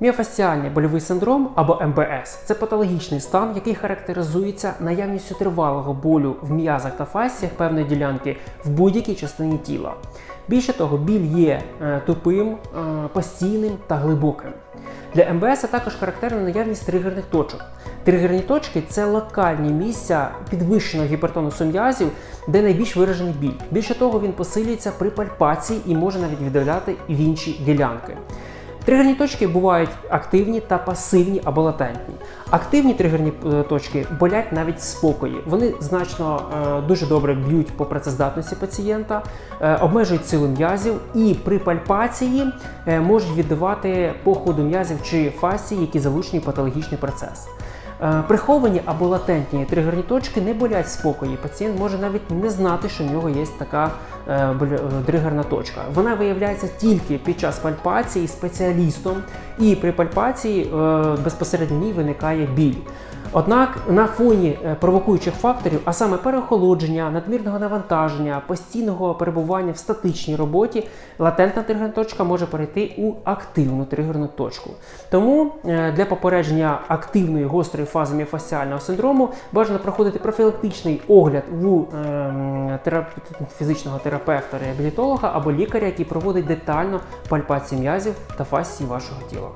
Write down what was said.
Міофасціальний больовий синдром або МБС це патологічний стан, який характеризується наявністю тривалого болю в м'язах та фасціях певної ділянки в будь-якій частині тіла. Більше того, біль є е, тупим, е, постійним та глибоким. Для МБС також характерна наявність тригерних точок. Тригерні точки це локальні місця підвищеного гіпертонусу м'язів, де найбільш виражений біль. Більше того, він посилюється при пальпації і може навіть віддаляти в інші ділянки. Тригерні точки бувають активні та пасивні або латентні. Активні тригерні е, точки болять навіть спокої. Вони значно е, дуже добре б'ють по працездатності пацієнта, е, обмежують силу м'язів і при пальпації можуть віддавати по ходу м'язів чи фасції, які залучені в патологічний процес. Е, Приховані або латентні тригерні точки не болять спокої. Пацієнт може навіть не знати, що в нього є така е, е, тригерна точка. Вона виявляється тільки під час пальпації спеціалістом, і при пальпації безпосередньо ній виникає біль. Однак на фоні провокуючих факторів, а саме переохолодження, надмірного навантаження, постійного перебування в статичній роботі, латентна тригерна точка може перейти у активну тригерну точку. Тому для попередження активної гострої фази міофасціального синдрому бажано проходити профілактичний огляд у е, терап- фізичного терапевта, реабілітолога або лікаря, який проводить детально пальпацію м'язів та фасції вашого тіла.